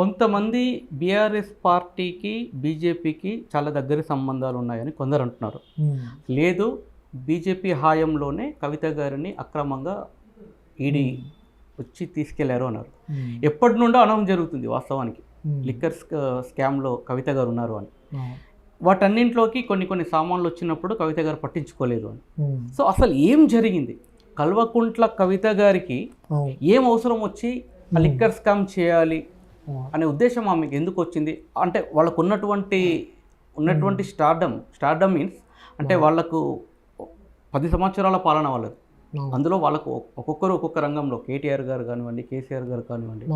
కొంతమంది బీఆర్ఎస్ పార్టీకి బీజేపీకి చాలా దగ్గర సంబంధాలు ఉన్నాయని కొందరు అంటున్నారు. ఉమ్, లేదు బీజేపీ హాయంలోనే కవిత గారిని అక్రమంగా ఈడీ వచ్చి తీసుకెళ్ళారు అన్నారు. ఉమ్, ఎప్పటి నుండో అనౌన్స్ జరుగుతుంది వాస్తవానికి. లిక్కర్ స్క- స్కామ్లో కవిత గారు ఉన్నారు అని. వాటన్నింటిలోకి కొన్ని కొన్ని సామాన్లు వచ్చినప్పుడు కవిత గారు పట్టించుకోలేదు అని. సో అసలు ఏం జరిగింది? కల్వకుంట్ల కవిత గారికి. ఏం అవసరం వచ్చి లిక్కర్ స్కామ్ చేయాలి. అనే ఉద్దేశం ఆమెకు ఎందుకు వచ్చింది అంటే వాళ్ళకు ఉన్నటువంటి ఉన్నటువంటి స్టార్డమ్ స్టార్డమ్ మీన్స్ అంటే వాళ్ళకు పది సంవత్సరాల పాలన వాళ్ళది. అందులో వాళ్ళకు ఒక్కొక్కరు ఒక్కొక్క రంగంలో కేటీఆర్ గారు కానివ్వండి కేసీఆర్ గారు కానివ్వండి.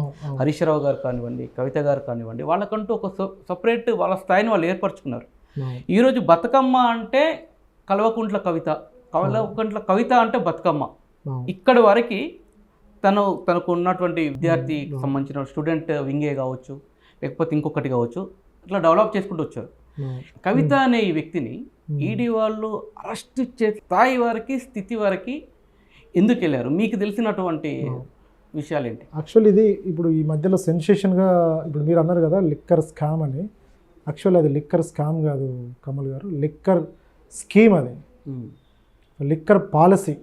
హరీష్ రావు గారు కానివ్వండి కవిత గారు కానివ్వండి వాళ్ళకంటూ ఒక సపరేట్ వాళ్ళ స్థాయిని వాళ్ళు ఏర్పరచుకున్నారు. ఈరోజు బతుకమ్మ అంటే కల్వకుంట్ల కవిత కల్వకుంట్ల కవిత అంటే బతుకమ్మ. ఇక్కడి వరకు తను తనకు ఉన్నటువంటి విద్యార్థికి సంబంధించిన స్టూడెంట్ వింగే కావచ్చు లేకపోతే ఇంకొకటి కావచ్చు ఇట్లా డెవలప్ చేసుకుంటూ వచ్చారు. అవును. కవిత అనే ఈ వ్యక్తిని ఈడీ వాళ్ళు అరెస్ట్ చే స్థాయి వరకు స్థితి వరకు ఎందుకు వెళ్ళారు? మీకు తెలిసినటువంటి విషయాలు ఏంటి యాక్చువల్ ఇది ఇప్పుడు ఈ మధ్యలో సెన్సేషన్గా ఇప్పుడు మీరు అన్నారు కదా లిక్కర్ స్కామ్ అని. యాక్చువల్ అది లిక్కర్ స్కామ్ కాదు కమల్ గారు. లిక్కర్ స్కీమ్ అది. Liquor policy.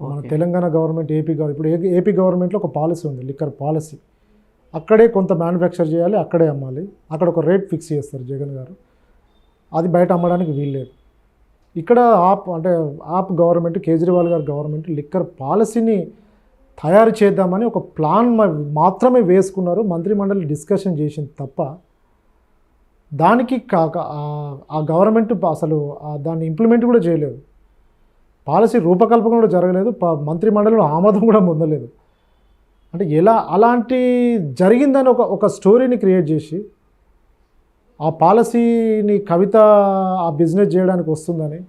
మన. తెలంగాణ గవర్నమెంట్ ఏపీ గవర్నమెంట్ ఇప్పుడు ఏ- ఏపీ గవర్నమెంట్లో ఒక పాలసీ ఉంది లిక్కర్ పాలసీ. అక్కడే కొంత మ్యానుఫ్యాక్చర్ చేయాలి అక్కడే అమ్మాలి. అక్కడ ఒక రేట్ ఫిక్స్ చేస్తారు జగన్ గారు. అది బయట అమ్మడానికి వీల్లేదు ఇక్కడ ఆప్ అంటే ఆప్ గవర్నమెంట్ కేజ్రీవాల్ గారి గవర్నమెంట్ లిక్కర్ పాలసీని తయారు చేద్దామని ఒక ప్లాన్ మాత్రమే వేసుకున్నారు. మంత్రిమండలి డిస్కషన్ చేసింది తప్ప దానికి కాక ఆ- గవర్నమెంట్ అసలు దాన్ని ఇంప్లిమెంట్ కూడా చేయలేదు. పాలసీ రూపకల్పన కూడా జరగలేదు. మంత్రి మండలిలో ఆమోదం కూడా పొందలేదు. అంటే ఎలా అలాంటి జరిగిందని ఒక ఒక స్టోరీని క్రియేట్ చేసి ఆ పాలసీని కవిత ఆ బిజినెస్ చేయడానికి వస్తుందని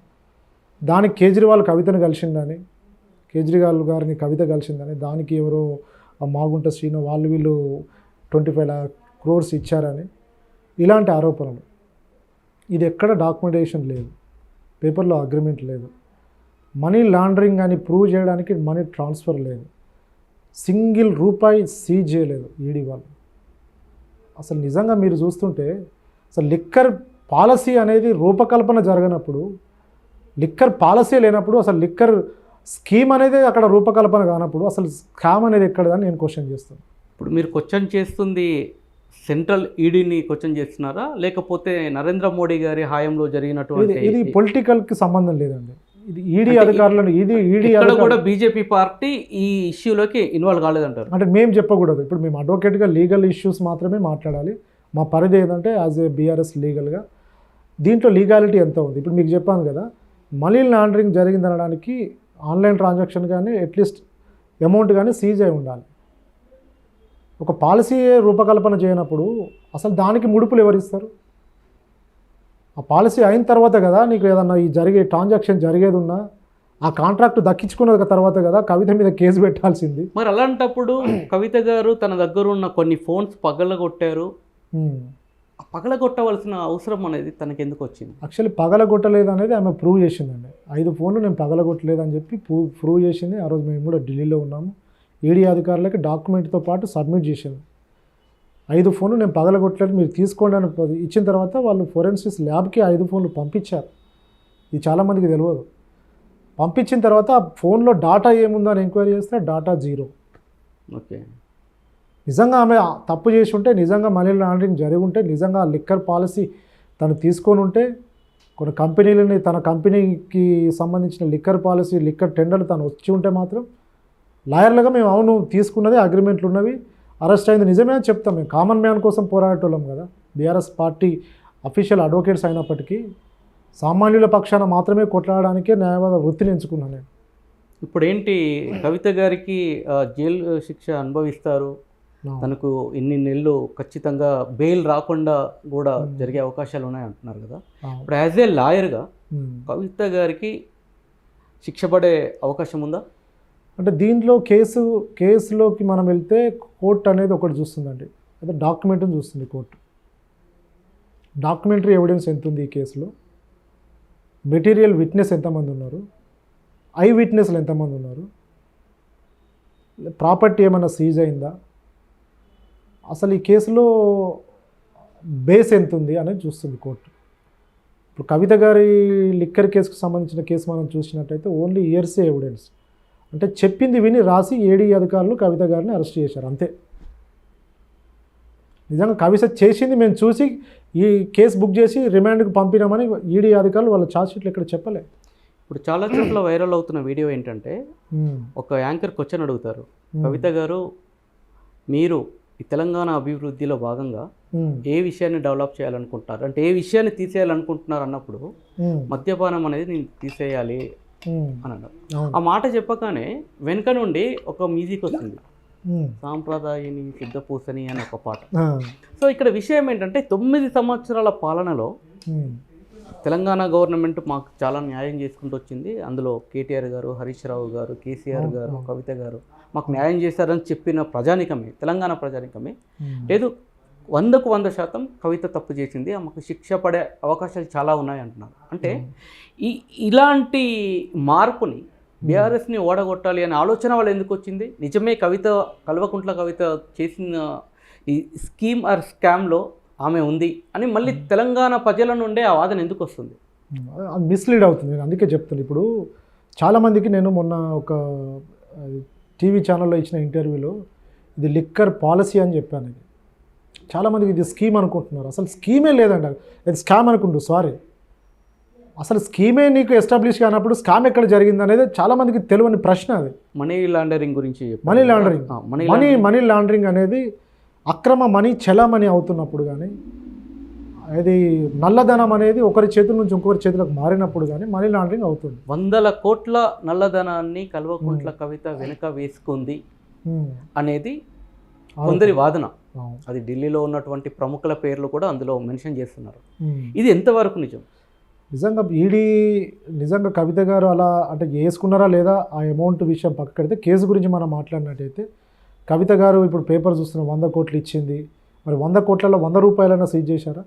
దానికి కేజ్రీవాల్ కవితను కలిసిందని కేజ్రీవాల్ గారిని కవిత కలిసిందని దానికి ఎవరో ఆ మాగుంట శ్రీను వాళ్ళు వీళ్ళు ట్వంటీ ఫైవ్ ల్యాక్ క్రోర్స్ ఇచ్చారని ఇలాంటి ఆరోపణలు. ఇది ఎక్కడ డాక్యుమెంటేషన్ లేదు. పేపర్లో అగ్రిమెంట్ లేదు. మనీ లాండరింగ్ అని ప్రూవ్ చేయడానికి మనీ ట్రాన్స్ఫర్ లేదు. సింగిల్ రూపాయి సీజ్ చేయలేదు ఈడీ వాళ్ళు. అసలు నిజంగా మీరు చూస్తుంటే అసలు లిక్కర్ పాలసీ అనేది రూపకల్పన జరగనప్పుడు లిక్కర్ పాలసీ లేనప్పుడు అసలు లిక్కర్ స్కీమ్ అనేది అక్కడ రూపకల్పన కానప్పుడు అసలు స్కామ్ అనేది ఎక్కడదని నేను క్వశ్చన్ చేస్తాను. ఇప్పుడు మీరు క్వశ్చన్ చేస్తుంది సెంట్రల్ ఈడీని క్వశ్చన్ చేస్తున్నారా? లేకపోతే నరేంద్ర మోడీ గారి హాయంలో జరిగినటువంటి ఇది పొలిటికల్కి సంబంధం లేదండి. ఈడీ అంటే అధికారులను ఈడీ ఈడీ ఇక్కడ కూడా బీజేపీ పార్టీ ఈ ఇష్యూలోకి ఇన్వాల్వ్ కాలేదంటారు. అంటే మేము చెప్పకూడదు. ఇప్పుడు మేము అడ్వకేట్గా లీగల్ ఇష్యూస్ మాత్రమే మాట్లాడాలి. మా పరిధి ఏంటంటే యాజ్ ఏ బీఆర్ఎస్ లీగల్గా. దీంట్లో లీగాలిటీ ఎంత ఉంది? ఇప్పుడు మీకు చెప్పాను కదా మనీ లాండరింగ్ జరిగింది అనడానికి ఆన్లైన్ ట్రాన్సాక్షన్ కానీ అట్లీస్ట్ అమౌంట్ కానీ సీజ్ అయి ఉండాలి. ఒక పాలసీ రూపకల్పన చేయనప్పుడు అసలు దానికి ముడుపులు ఎవరిస్తారు? ఆ పాలసీ అయిన తర్వాత కదా నీకు ఏదన్నా ఈ జరిగే ట్రాన్సాక్షన్ జరిగేది ఉన్నా ఆ కాంట్రాక్ట్ దక్కించుకున్న తర్వాత కదా కవిత మీద కేసు పెట్టాల్సింది. మరి అలాంటప్పుడు కవిత గారు తన దగ్గర ఉన్న కొన్ని ఫోన్స్ పగలగొట్టారు. హ్మ్. ఆ పగలగొట్టవలసిన అవసరం అనేది తనకి ఎందుకు వచ్చింది? యాక్చువల్లీ పగలగొట్టలేదు అనేది ఆమె ప్రూవ్ చేసిందండి. ఐదు ఫోన్లు నేను పగలగొట్టలేదు అని చెప్పి ప్రూవ్ ప్రూవ్ చేసింది. ఆ రోజు మేము కూడా ఢిల్లీలో ఉన్నాము. ఈడీ అధికారులకి డాక్యుమెంట్తో పాటు సబ్మిట్ చేసింది. ఐదు ఫోన్లు నేను పగలగొట్టలేదు మీరు తీసుకోండి అని ఇచ్చిన తర్వాత వాళ్ళు ఫోరెన్సిక్స్ ల్యాబ్కి ఐదు ఫోన్లు పంపించారు. ఇది చాలామందికి తెలియదు. పంపించిన తర్వాత ఆ ఫోన్లో డాటా ఏముందో అని ఎంక్వైరీ చేస్తే డాటా జీరో. ఓకే. నిజంగా ఆమె తప్పు చేసి ఉంటే నిజంగా మనీ లాండరింగ్ జరిగి ఉంటే నిజంగా ఆ లిక్కర్ పాలసీ తను తీసుకొని ఉంటే కొన్ని కంపెనీలని తన కంపెనీకి సంబంధించిన లిక్కర్ పాలసీ లిక్కర్ టెండర్లు తను వచ్చి ఉంటే మాత్రం లాయర్లుగా మేము అవును తీసుకున్నది అగ్రిమెంట్లు ఉన్నవి. అరెస్ట్ అయింది. నిజమే అని చెప్తాం. మేము కామన్ మ్యాన్ కోసం పోరాడేటోళ్ళం కదా. బీఆర్ఎస్ పార్టీ అఫీషియల్ అడ్వకేట్స్ అయినప్పటికీ సామాన్యుల పక్షాన మాత్రమే కొట్లాడడానికే న్యాయవాద వృత్తిని ఎంచుకున్నాను నేను. ఇప్పుడు ఏంటి కవిత గారికి జైలు శిక్ష అనుభవిస్తారు. తనకు ఇన్ని నెలలు ఖచ్చితంగా బెయిల్ రాకుండా కూడా జరిగే అవకాశాలు ఉన్నాయి అంటున్నారు కదా. ఇప్పుడు యాజ్ ఏ లాయర్గా. కవిత గారికి శిక్ష పడే అవకాశం ఉందా? అంటే దీంట్లో కేసు కేసులోకి మనం వెళ్తే కోర్టు అనేది ఒకటి చూస్తుందండి. అదే డాక్యుమెంట్ని చూస్తుంది కోర్టు. డాక్యుమెంటరీ ఎవిడెన్స్ ఎంత ఉంది ఈ కేసులో? మెటీరియల్ విట్నెస్ ఎంతమంది ఉన్నారు? ఐ విట్నెస్లు ఎంతమంది ఉన్నారు? ప్రాపర్టీ ఏమైనా సీజ్ అయిందా? అసలు ఈ కేసులో బేస్ ఎంత ఉంది అనేది చూస్తుంది కోర్టు. ఇప్పుడు కవిత గారి లిక్కర్ కేసుకు సంబంధించిన కేసు మనం చూసినట్టయితే ఓన్లీ ఇయర్సే ఎవిడెన్స్. అంటే చెప్పింది విని రాసి ఏడీ అధికారులు కవిత గారిని అరెస్ట్ చేశారు అంతే. నిజంగా కవిత చేసింది మేము చూసి ఈ కేసు బుక్ చేసి రిమాండ్కి పంపినామని ఈడీ అధికారులు వాళ్ళ ఛార్జ్ షీట్లు ఇక్కడ చెప్పలే. ఇప్పుడు చాలా చోట్ల వైరల్ అవుతున్న వీడియో ఏంటంటే ఒక యాంకర్ క్వశ్చన్ అడుగుతారు. కవిత గారు మీరు ఈ తెలంగాణ అభివృద్ధిలో భాగంగా ఏ విషయాన్ని డెవలప్ చేయాలనుకుంటున్నారు? అంటే ఏ విషయాన్ని తీసేయాలనుకుంటున్నారు అన్నప్పుడు మద్యపానం అనేది నేను తీసేయాలి ఉమ్, అని అన్నారు అవును. ఆ మాట చెప్పగానే వెనుక నుండి ఒక మ్యూజిక్ వస్తుంది. ఉమ్, సాంప్రదాయని సిద్ధపూసని అని ఒక పాట. సో ఇక్కడ విషయం ఏంటంటే తొమ్మిది సంవత్సరాల పాలనలో తెలంగాణ గవర్నమెంట్ మాకు చాలా న్యాయం చేసుకుంటూ వచ్చింది. అందులో కేటీఆర్ గారు హరీష్ రావు గారు కేసీఆర్ గారు కవిత గారు మాకు న్యాయం చేశారని చెప్పిన ప్రజానికమే తెలంగాణ ప్రజానికమే. లేదు వందకు వంద శాతం కవిత తప్పు చేసింది. ఆమెకు శిక్ష పడే అవకాశాలు చాలా ఉన్నాయి అంటున్నారు. అంటే ఈ ఇలాంటి మార్పుని బీఆర్ఎస్ని ఓడగొట్టాలి అనే ఆలోచన వాళ్ళు ఎందుకు వచ్చింది? నిజమే కవిత కల్వకుంట్ల కవిత చేసిన ఈ స్కీమ్ ఆర్ స్కామ్లో ఆమె ఉంది అని మళ్ళీ తెలంగాణ ప్రజల నుండే ఆ వాదన ఎందుకు వస్తుంది? అది మిస్లీడ్ అవుతుంది. నేను అందుకే చెప్తాను ఇప్పుడు చాలామందికి నేను మొన్న ఒక టీవీ ఛానల్లో ఇచ్చిన ఇంటర్వ్యూలో ఇది లిక్కర్ పాలసీ అని చెప్పాను ఇది. చాలామందికి ఇది స్కీమ్ అనుకుంటున్నారు. అసలు స్కీమే లేదండి. ఇది స్కామ్ అనుకుంటు సారీ. అసలు స్కీమే నీకు ఎస్టాబ్లిష్ కానప్పుడు స్కామ్ ఎక్కడ జరిగింది అనేది చాలామందికి తెలియని ప్రశ్న అది. మనీ లాండరింగ్ గురించి. Money laundering. Money money laundering. అనేది అక్రమ మనీ చలామణి అవుతున్నప్పుడు కానీ అది నల్లధనం అనేది ఒకరి చేతుల నుంచి ఇంకొకరి చేతులకు మారినప్పుడు కానీ మనీ లాండరింగ్ అవుతుంది. వందల కోట్ల నల్లధనాన్ని కల్వకుంట్ల కవిత వెనుక వేసుకుంది. అనేది కొందరి వాదన. అది ఢిల్లీలో ఉన్నటువంటి ప్రముఖుల పేర్లు కూడా అందులో మెన్షన్ చేస్తున్నారు. ఇది ఎంతవరకు నిజం? నిజంగా ఈడీ నిజంగా కవిత గారు అలా అంటే వేసుకున్నారా లేదా ఆ అమౌంట్ విషయం పక్క పెడితే కేసు గురించి మనం మాట్లాడినట్టయితే కవిత గారు ఇప్పుడు పేపర్ చూస్తున్న వంద కోట్లు ఇచ్చింది. మరి వంద కోట్లలో వంద రూపాయలైనా సీజ్ చేశారా?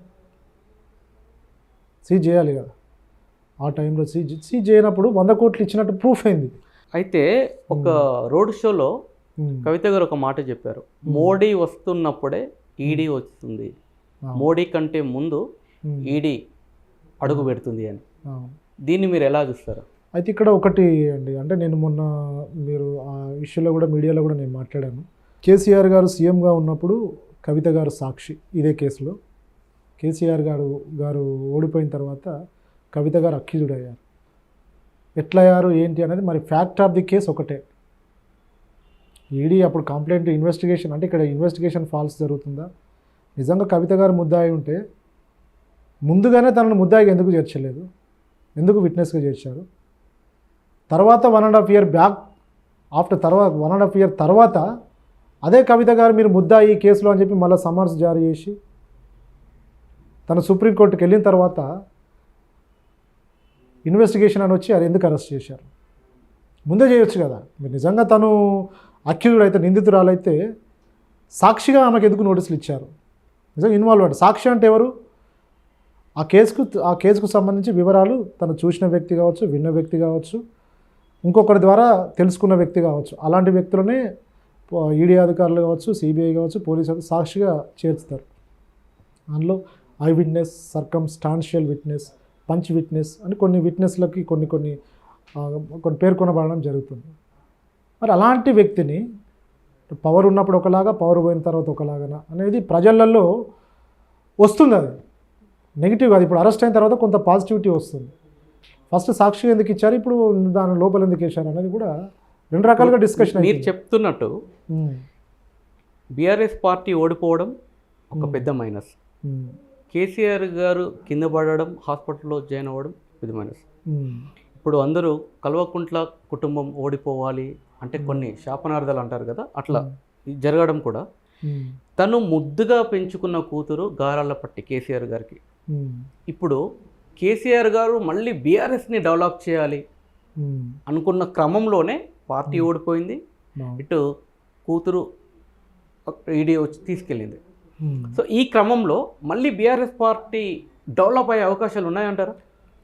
సీజ్ చేయాలి కదా. ఆ టైంలో సీజ్ సీజ్ చేయనప్పుడు వంద కోట్లు ఇచ్చినట్టు ప్రూఫ్ అయింది. అయితే ఒక రోడ్ షోలో. కవిత గారు ఒక మాట చెప్పారు. మోడీ వస్తున్నప్పుడే ఈడీ వస్తుంది. మోడీ కంటే ముందు. ఈడీ అడుగు పెడుతుంది అని. దీన్ని మీరు ఎలా చూస్తారు? అయితే ఇక్కడ ఒకటి అండి. అంటే నేను మొన్న మీరు ఆ ఇష్యూలో కూడా మీడియాలో కూడా నేను మాట్లాడాను. కేసీఆర్ గారు సీఎంగా ఉన్నప్పుడు కవిత గారు సాక్షి ఇదే కేసులో. కేసీఆర్ గారు గారు ఓడిపోయిన తర్వాత కవిత గారు అక్యూజ్డ్ అయ్యారు ఎట్లా అయ్యారు ఏంటి అనేది మరి ఫ్యాక్ట్ ఆఫ్ ది కేసు ఒకటే. ఈడీ అప్పుడు కంప్లైంట్ ఇన్వెస్టిగేషన్ అంటే ఇక్కడ ఇన్వెస్టిగేషన్ ఫాల్స్ జరుగుతుందా? నిజంగా కవిత గారు ముద్దాయి ఉంటే ముందుగానే తనను ముద్దాయికి ఎందుకు చేర్చలేదు? ఎందుకు విట్నెస్గా చేర్చారు? తర్వాత one and half year back after తర్వాత వన్ అండ్ హాఫ్ ఇయర్ తర్వాత అదే కవిత గారు మీరు ముద్దాయి ఈ కేసులో అని చెప్పి మళ్ళీ సమ్మర్స్ జారీ చేసి తను సుప్రీంకోర్టుకి వెళ్ళిన తర్వాత ఇన్వెస్టిగేషన్ అని వచ్చి అది ఎందుకు అరెస్ట్ చేశారు? ముందే చేయొచ్చు కదా. మీరు నిజంగా తను అక్యూజ్డ్ అయితే నిందితురాలైతే సాక్షిగా ఆమెకు ఎందుకు నోటీసులు ఇచ్చారు? నిజంగా ఇన్వాల్వ్ అంటే. సాక్షి అంటే ఎవరు? ఆ కేసుకు ఆ కేసుకు సంబంధించి వివరాలు తను చూసిన వ్యక్తి కావచ్చు విన్న వ్యక్తి కావచ్చు ఇంకొకరి ద్వారా తెలుసుకున్న వ్యక్తి కావచ్చు. అలాంటి వ్యక్తులనే ఈడీ అధికారులు కావచ్చు సిబిఐ కావచ్చు పోలీసు సాక్షిగా చేర్చుతారు. అందులో eye witness circumstantial witness panch witness అని కొన్ని విట్నెస్లకి కొన్ని కొన్ని కొన్ని పేర్కొనబడడం జరుగుతుంది. మరి అలాంటి వ్యక్తిని పవర్ ఉన్నప్పుడు ఒకలాగా పవర్ పోయిన తర్వాత ఒకలాగా అనేది ప్రజలలో వస్తుంది అది. నెగిటివ్ కాదు. ఇప్పుడు అరెస్ట్ అయిన తర్వాత కొంత పాజిటివిటీ వస్తుంది. ఫస్ట్ సాక్షి ఎందుకు ఇచ్చారు? ఇప్పుడు దాని లోపల ఎందుకు వేశారు అనేది కూడా రెండు రకాలుగా డిస్కషన్ మీరు చెప్తున్నట్టు బీఆర్ఎస్ పార్టీ ఓడిపోవడం ఒక పెద్ద మైనస్ కేసీఆర్ గారు కింద పడడం హాస్పిటల్లో జాయిన్ అవ్వడం పెద్ద మైనస్ ఇప్పుడు అందరూ కల్వకుంట్ల కుటుంబం ఓడిపోవాలి అంటే కొన్ని శాపనార్థాలు అంటారు కదా అట్లా జరగడం కూడా. తను ముద్దుగా పెంచుకున్న కూతురు గారాల పట్టి కేసీఆర్ గారికి. ఇప్పుడు కేసీఆర్ గారు మళ్ళీ బీఆర్ఎస్ని డెవలప్ చేయాలి అనుకున్న క్రమంలోనే పార్టీ ఓడిపోయింది. ఇటు కూతురు ఈడీ వచ్చి తీసుకెళ్ళింది. సో ఈ క్రమంలో మళ్ళీ బీఆర్ఎస్ పార్టీ డెవలప్ అయ్యే అవకాశాలు ఉన్నాయంటారా?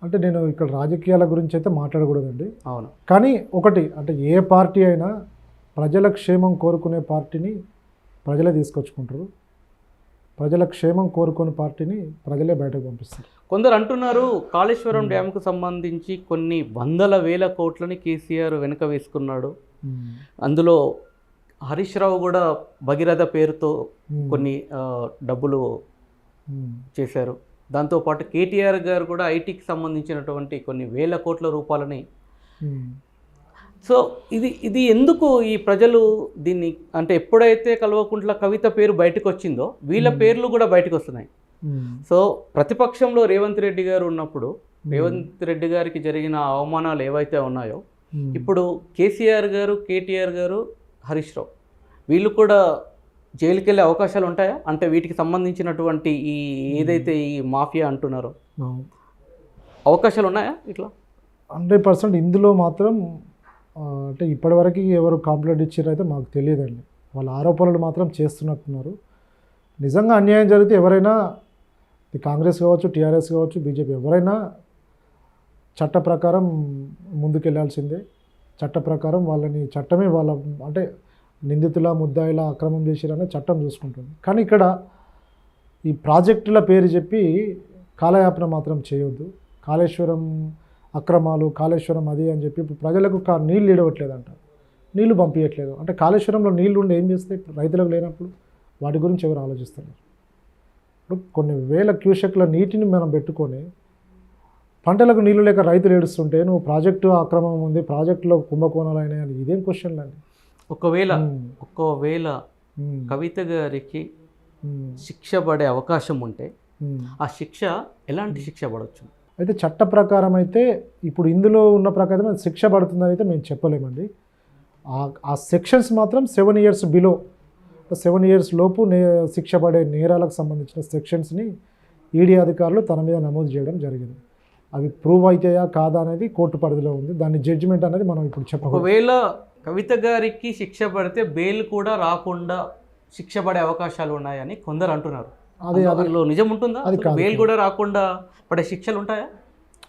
అంటే నేను ఇక్కడ రాజకీయాల గురించి అయితే మాట్లాడకూడదండి. అవును. కానీ ఒకటి అంటే ఏ పార్టీ అయినా ప్రజల క్షేమం కోరుకునే పార్టీని ప్రజలే తీసుకొచ్చుకుంటారు. ప్రజల క్షేమం కోరుకొని పార్టీని ప్రజలే బయటకు పంపిస్తారు. కొందరు అంటున్నారు కాళేశ్వరం డ్యామ్కు సంబంధించి కొన్ని వందల వేల కోట్లని కేసీఆర్ వెనుక వేసుకున్నాడు. అందులో హరీష్ రావు కూడా భగీరథ పేరుతో కొన్ని డబ్బులు చేశారు. దాంతోపాటు కేటీఆర్ గారు కూడా ఐటీకి సంబంధించినటువంటి కొన్ని వేల కోట్ల రూపాయలని సో ఇది ఇది ఎందుకు ఈ ప్రజలు దీన్ని అంటే ఎప్పుడైతే కల్వకుంట్ల కవిత పేరు బయటకు వచ్చిందో వీళ్ళ పేర్లు కూడా బయటకు వస్తున్నాయి సో ప్రతిపక్షంలో రేవంత్ రెడ్డి గారు ఉన్నప్పుడు రేవంత్ రెడ్డి గారికి జరిగిన అవమానాలు ఏవైతే ఉన్నాయో ఇప్పుడు కేసీఆర్ గారు కేటీఆర్ గారు హరీష్ రావు వీళ్ళు కూడా జైలుకి వెళ్ళే అవకాశాలు ఉంటాయా? అంటే వీటికి సంబంధించినటువంటి ఈ ఏదైతే ఈ మాఫియా అంటున్నారో. అవకాశాలు ఉన్నాయా ఇట్లా? హండ్రెడ్ పర్సెంట్ ఇందులో మాత్రం అంటే ఇప్పటివరకు ఎవరు కంప్లైంట్ ఇచ్చారో అయితే మాకు తెలియదండి. వాళ్ళ ఆరోపణలు మాత్రం చేస్తున్నట్టున్నారు. నిజంగా అన్యాయం జరిగితే ఎవరైనా కాంగ్రెస్ కావచ్చు టీఆర్ఎస్ కావచ్చు బీజేపీ ఎవరైనా చట్ట ప్రకారం ముందుకెళ్ళాల్సిందే. చట్ట ప్రకారం వాళ్ళని చట్టమే వాళ్ళ అంటే నిందితుల ముద్దాయిల అక్రమం చేసిరనే చట్టం చూసుకుంటుంది. కానీ ఇక్కడ ఈ ప్రాజెక్టుల పేరు చెప్పి కాలయాపన మాత్రం చేయొద్దు. కాళేశ్వరం అక్రమాలు కాళేశ్వరం అది అని చెప్పి ఇప్పుడు ప్రజలకు కా నీళ్ళు ఇడవట్లేదంట నీళ్ళు పంపించట్లేదు. అంటే కాళేశ్వరంలో నీళ్ళు ఉండి ఏం చేస్తే రైతులకు లేనప్పుడు వాటి గురించి ఎవరు ఆలోచిస్తున్నారు? ఇప్పుడు కొన్ని వేల క్యూసెక్ల నీటిని మనం పెట్టుకొని పంటలకు నీళ్ళు లేక రైతులు ఏడుస్తుంటే నువ్వు ప్రాజెక్టు అక్రమం ఉంది ప్రాజెక్టులో కుంభకోణాలు అయినాయి అని ఇదేం క్వశ్చన్లు అండి ఒకవేళ ఒకవేళ కవిత గారికి శిక్ష పడే అవకాశం ఉంటే. ఆ శిక్ష ఎలాంటి శిక్ష పడవచ్చు అయితే చట్ట ప్రకారం అయితే ఇప్పుడు ఇందులో ఉన్న ప్రకారం శిక్ష పడుతుందని అయితే మేము చెప్పలేమండి. ఆ- ఆ సెక్షన్స్ మాత్రం seven years below seven years లోపు నే శిక్ష పడే నేరాలకు సంబంధించిన సెక్షన్స్ని ఈడీ అధికారులు తన మీద నమోదు చేయడం జరిగింది. అవి ప్రూవ్ అవుతాయా కాదా అనేది కోర్టు పరిధిలో ఉంది. దాని జడ్జిమెంట్ అనేది మనం ఇప్పుడు చెప్పకూడదు. ఒకవేళ కవిత గారికి శిక్ష పడితే బెయిల్ కూడా రాకుండా శిక్ష పడే అవకాశాలు ఉన్నాయని కొందరు అంటున్నారు. అది అది. అందులో నిజం ఉంటుందా? అది. బెయిల్ కూడా రాకుండా పడే శిక్షలు ఉంటాయా?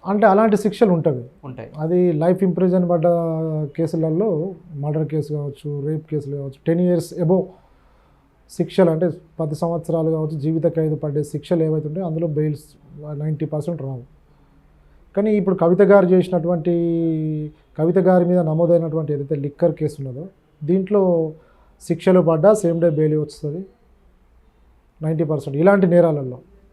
అంటే అలాంటి శిక్షలు ఉంటవి ఉంటాయి. అది లైఫ్ ఇంప్రిజన్ పడ్డ కేసులలో మర్డర్ కేసు కావచ్చు రేప్ కేసులు కావచ్చు టెన్ ఇయర్స్ ఎబో శిక్షలు అంటే పది సంవత్సరాలు కావచ్చు జీవిత ఖైదు పడ్డే శిక్షలు ఏవైతే ఉంటాయో అందులో బెయిల్స్ నైంటీ పర్సెంట్ రావు. కానీ ఇప్పుడు కవిత గారు చేసినటువంటి కవిత గారి మీద నమోదైనటువంటి ఏదైతే లిక్కర్ కేసు ఉన్నదో దీంట్లో శిక్షలు పడ్డా సేమ్ డే బెయిల్ వస్తుంది. నైంటీ పర్సెంట్ ఇలాంటి నేరాలలో.